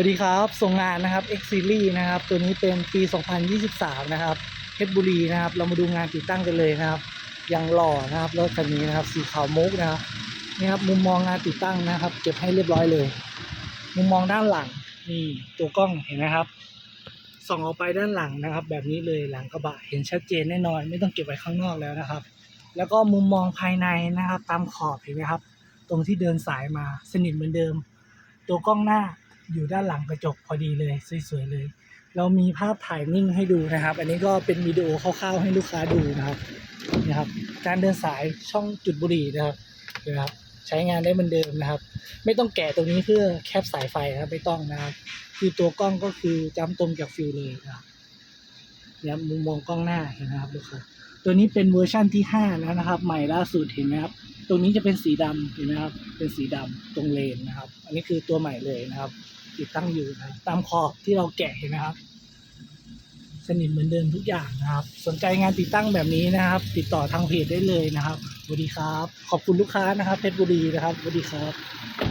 วัสดีครับ ส่งงานนะครับ X Series นะครับ ตัวนี้เป็นปี 2023 นะครับ เพชรบุรีนะครับ เรามาดูงานติดตั้งกันเลยนะครับ ยังหล่อนะครับ รถคันนี้นะครับ สีขาวมุกนะครับ นี่ครับ มุมมองงานติดตั้งนะครับ เก็บให้เรียบร้อยเลย มุมมองด้านหลัง นี่ตัวกล้องเห็นไหมครับ ส่องออกไปด้านหลังนะครับ แบบนี้เลย หลังกระบะ เห็นชัดเจนแน่นอน ไม่ต้องเก็บไว้ข้างนอกแล้วนะครับ แล้วก็มุมมองภายในนะครับ ตามขอบเห็นไหมครับ ตรงที่เดินสายมา สนิทเหมือนเดิม ตัวกล้องหน้า อยู่ด้านหลังกระจกพอดีเลยสวยๆเลย เรามีภาพถ่ายนิ่งให้ดูนะครับ อันนี้ก็เป็นวิดีโอคร่าวๆให้ลูกค้าดูนะครับนะครับ การเดินสายช่องจุดบุหรี่นะครับนะครับ ใช้งานได้เหมือนเดิมนะครับ ไม่ต้องแกะตรงนี้เพื่อแคบสายไฟนะครับไม่ต้องนะครับ คือตัวกล้องก็คือจำตรงจากฟิลเลยนะครับเนี่ยมุมมองกล้องหน้าเห็นไหมครับลูกค้าตัวนี้เป็นเวอร์ชั่นที่ห้าแล้วนะครับ ใหม่ล่าสุดเห็นไหมครับ ตรงนี้จะเป็นสีดำเห็นไหมครับ เป็นสีดำตรงเลนนะครับ อันนี้คือตัวใหม่เลยนะครับ ติดตั้งอยู่นะตามขอบที่เราแกะเห็นไหมครับ สนิทเหมือนเดิมทุกอย่างนะครับ สนใจงานติดตั้งแบบนี้นะครับ ติดต่อทางเพจได้เลยนะครับสวัสดีครับ ขอบคุณลูกค้านะครับเพชรบุรีนะครับสวัสดีครับ